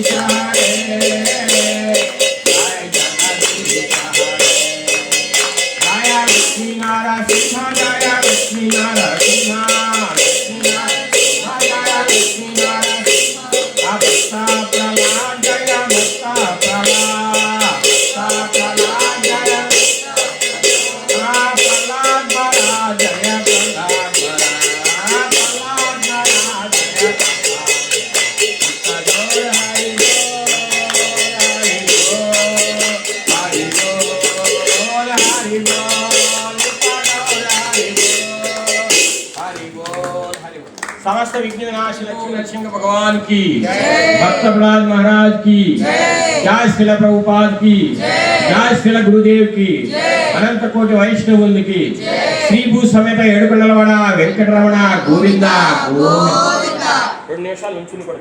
Nara Singh Nara Singh Nara సమస్త విఘ్న నాశి లక్ష్మీ నరసింహ భగవాన్ की भक्त प्रहलाद महाराज की जय కి प्रभुपाद की जय श्रील गुरुदेव की అనంత కోటి వైష్ణవునికి శ్రీభూ సమేత ఏడుకొండలవడ వెంకటరమణ గోవింద. గోవింద. రెండు నిమిషాలు నుంచి కూడా